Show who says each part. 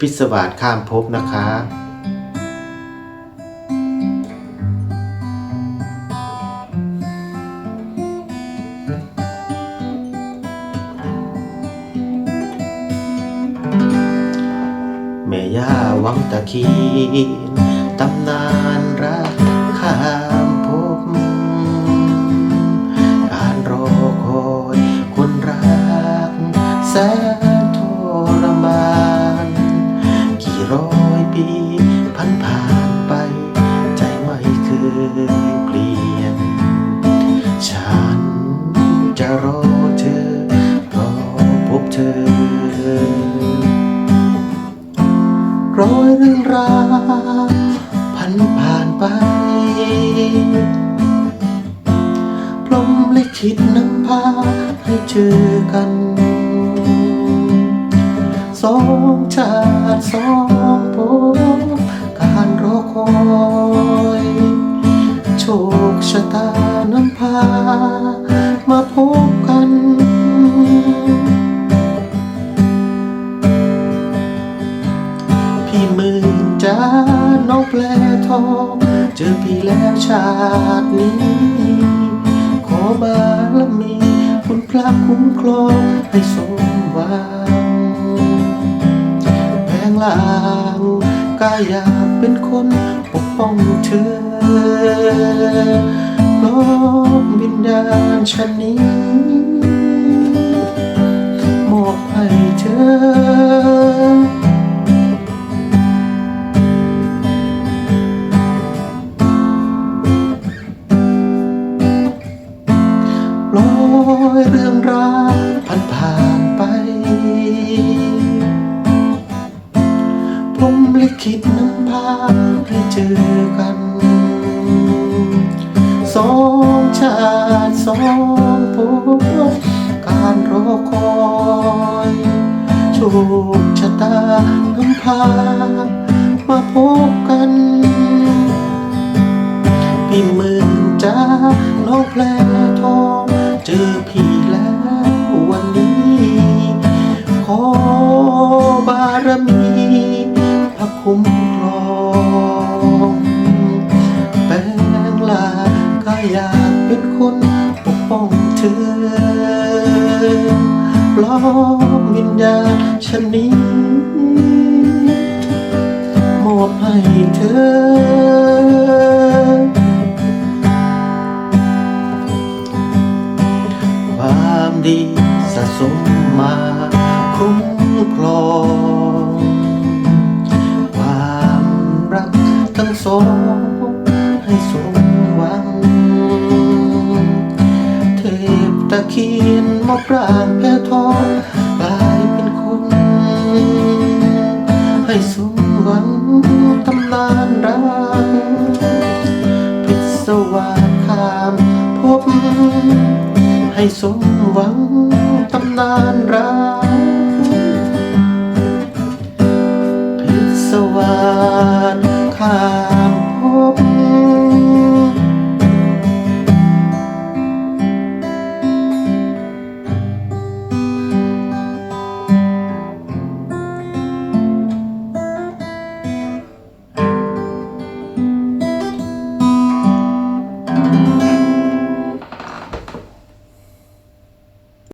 Speaker 1: พิศวาสข้ามภพนะครับแม่ย่าวังตะคีนตำนานรักข้ามภพการรอคอยคนรักแสน เธอร้อยเรื่องราวพันผ่านไปพรมลิขิตนำพาให้เจอกัน สองชาติสองภพการรอคอยโชคชะตานำพามาพบ เจอพี่แล้วชาตินี้ ขอบารมีคุณพระคุ้มครองให้สมหวังแปลงลางกายอยากเป็นคนปกป้องเธอน้องวิญญาณฉันนี้ จอกันสองชาติสองภพการรอคอยโชคชะตานำพา มาพบกันพี่หมื่นจ้าน้องแพลทอง เจอพี่แล้ววันนี้ขอ ปลอมวิญญาณฉันนี้มอบให้เธอ ความดีสะสมมาคุ้มครอง ความรักทั้งสองให้สม คีนมอปรางแพ้ท้องกลายเป็นคน ให้สมหวังตำนานรักพิศวาคามพบ ให้สมหวังตำนานรักพิศวาคามพบ